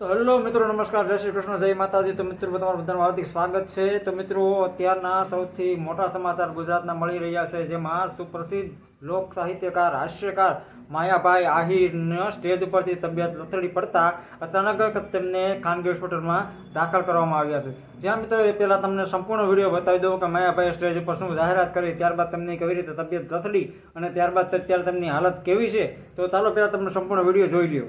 તો હેલો મિત્રો, નમસ્કાર, જય શ્રી કૃષ્ણ, જય માતાજી. તો મિત્રો, તમારું બધાનું હાર્દિક સ્વાગત છે. તો મિત્રો, અત્યારના સૌથી મોટા સમાચાર ગુજરાતના મળી રહ્યા છે, જેમાં સુપ્રસિદ્ધ લોક સાહિત્યકાર, હાસ્યકાર માયાભાઈ આહિરને સ્ટેજ ઉપરથી તબિયત લથડી પડતા અચાનક તેમને ખાનગી હોસ્પિટલમાં દાખલ કરવામાં આવ્યા છે. જ્યાં મિત્રો, એ પહેલાં તમને સંપૂર્ણ વીડિયો બતાવી દઉં કે માયાભાઈ સ્ટેજ ઉપર શું જાહેરાત કરી, ત્યારબાદ તમને કેવી રીતે તબિયત લથડી અને ત્યારબાદ અત્યારે તેમની હાલત કેવી છે. તો ચાલો પહેલાં તમને સંપૂર્ણ વીડિયો જોઈ લ્યો.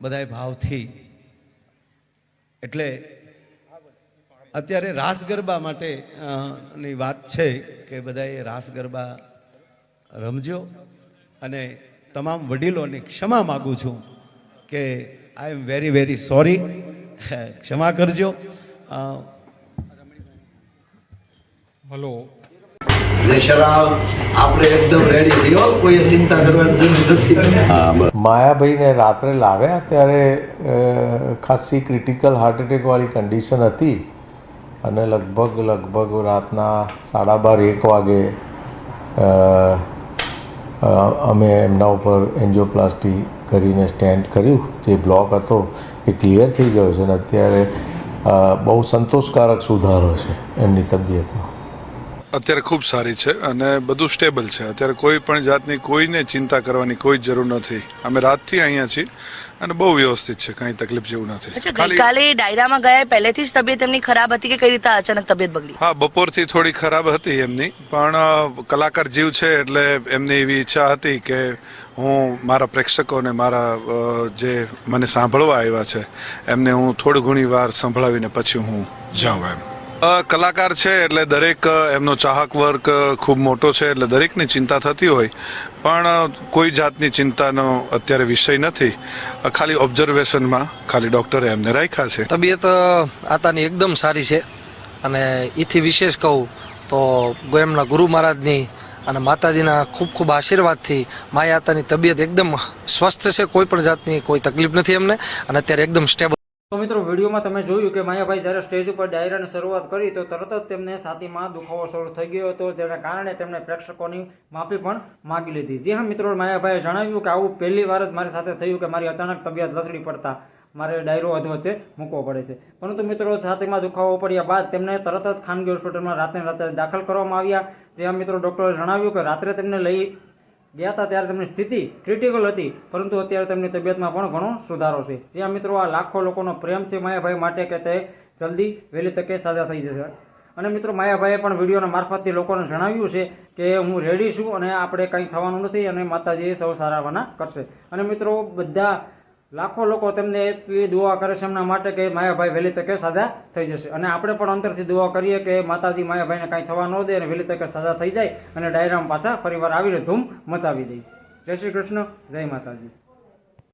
બધાએ ભાવથી. એટલે અત્યારે રાસ ગરબા માટે ની વાત છે કે બધાએ રાસ ગરબા રમજો અને તમામ વડીલોની ક્ષમા માગું છું કે I am very very sorry. ક્ષમા કરજો. હલો. આપણે એકદમ રેડી છીએ હો, ચિંતા કરવાની જરૂર નથી. માયાભાઈને રાત્રે લાવ્યા ત્યારે ખાસી ક્રિટિકલ હાર્ટ એટેકવાળી કન્ડિશન હતી અને લગભગ લગભગ રાતના સાડા બાર એક વાગે અમે એમના ઉપર એન્જિયોપ્લાસ્ટી કરીને સ્ટેન્ડ કર્યું. જે બ્લોક હતો એ ક્લિયર થઈ ગયો છે અને અત્યારે બહુ સંતોષકારક સુધારો છે એમની તબિયતમાં. અત્યારે ખૂબ સારી છે અને બધું સ્ટેબલ છે. અત્યારે કોઈ પણ જાતની કોઈને ચિંતા કરવાની કોઈ જરૂર નથી. અમે રાતથી અહીંયા છીએ અને બહુ વ્યવસ્થિત છે કાંઈ તકલીફ જેવું નથી. ગઈકાલે ડાયરામાં ગયા પહેલેથી જ તબિયત એમની ખરાબ હતી કે કઈ રીતે અચાનક તબિયત બગડી? હા બપોરથી થોડી ખરાબ હતી એમની પણ કલાકાર જીવ છે એટલે એમની એવી ઈચ્છા હતી કે હું મારા પ્રેક્ષકોને મારા જે મને સાંભળવા આવ્યા છે એમને હું થોડી ઘણી વાર સંભળાવીને પછી હું જાઉં એમ. કલાકાર છે એટલે દરેક એમનો ચાહક વર્ગ ખૂબ મોટો છે એટલે દરેકની ચિંતા થતી હોય. પણ કોઈ જાતની ચિંતાનો અત્યારે વિષય નથી. ખાલી ઓબ્ઝર્વેશનમાં ખાલી ડોક્ટરે એમને રાખ્યા છે. તબિયત આતાની એકદમ સારી છે. અને એથી વિશેષ કહું તો ગોયમના ગુરુ મહારાજની અને માતાજીના ખૂબ ખૂબ આશીર્વાદથી માયા આતાની તબિયત એકદમ સ્વસ્થ છે. કોઈ પણ જાતની કોઈ તકલીફ નથી એમને. અને અત્યારે એકદમ સ્ટેબલ તો મિત્રો, વિડીયોમાં તમે જોયું કે માયાભાઈ જ્યારે સ્ટેજ ઉપર ડાયરાની શરૂઆત કરી, તો તરત જ તેમને છાતીમાં દુખાવો શરૂ થઈ ગયો હતો, જેના કારણે તેમણે પ્રેક્ષકોની માફી પણ માગી લીધી. જી હા મિત્રો, માયાભાઈએ જણાવ્યું કે આવું પહેલી વાર જ મારી સાથે થયું કે મારી અચાનક તબિયત લથડી પડતા મારે ડાયરો અધવચ્ચે મૂકવો પડે છે. પરંતુ મિત્રો, છાતીમાં દુખાવો પડ્યા બાદ તેમને તરત જ ખાનગી હોસ્પિટલમાં રાતે રાતે દાખલ કરવામાં આવ્યા. જ્યાં મિત્રો, ડૉક્ટરે જણાવ્યું કે રાત્રે તેમને લઈ ગયા હતા ત્યારે તેમની સ્થિતિ ક્રિટિકલ હતી, પરંતુ અત્યારે તેમની તબિયતમાં પણ ઘણો સુધારો છે. જ્યાં મિત્રો આ લાખો લોકોનો પ્રેમ છે, માયાભાઈ માટે કે તે જલ્દી વહેલી તકે સાજા થઈ જશે. અને મિત્રો, માયાભાઈએ પણ વિડીયોના મારફતથી લોકોને જણાવ્યું છે કે હું રેડી છું અને આપણે કંઈ થવાનું નથી અને માતાજી સૌ સારાવાના કરશે. અને મિત્રો, બધા લાખો લોકો તેમને એટલી દુઆ કરે છે એમના માટે કે માયાભાઈ વહેલી તકે સાજા થઈ જશે. અને આપણે પણ અંતરથી દુઆ કરીએ કે માતાજી માયાભાઈને કાંઈ થવા ન દે અને વહેલી તકે સાજા થઈ જાય અને ડાયરામ પાછા ફરીવાર આવીને ધૂમ મચાવી દે. જય શ્રી કૃષ્ણ, જય માતાજી.